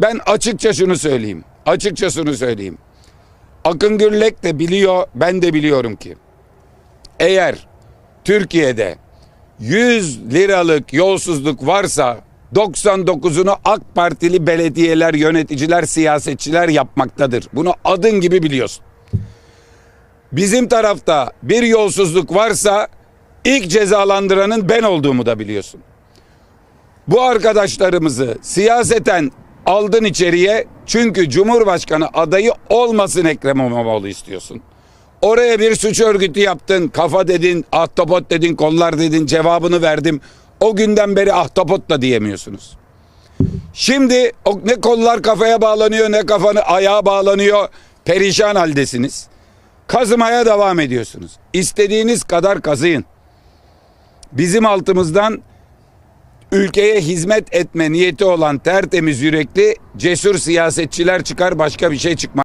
Ben açıkça şunu söyleyeyim. Açıkça şunu söyleyeyim. Akın Gürlek de biliyor, ben de biliyorum ki. Eğer Türkiye'de 100 liralık yolsuzluk varsa 99'unu AK Partili belediyeler, yöneticiler, siyasetçiler yapmaktadır. Bunu adın gibi biliyorsun. Bizim tarafta bir yolsuzluk varsa ilk cezalandıranın ben olduğumu da biliyorsun. Bu arkadaşlarımızı siyaseten aldın içeriye çünkü Cumhurbaşkanı adayı olmasın Ekrem İmamoğlu istiyorsun. Oraya bir suç örgütü yaptın, kafa dedin, ahtapot dedin, kollar dedin, cevabını verdim. O günden beri ahtapot da diyemiyorsunuz. Şimdi ne kollar kafaya bağlanıyor ne kafanı ayağa bağlanıyor. Perişan haldesiniz. Kazımaya devam ediyorsunuz. İstediğiniz kadar kazıyın. Bizim altımızdan ülkeye hizmet etme niyeti olan tertemiz yürekli cesur siyasetçiler çıkar başka bir şey çıkmaz.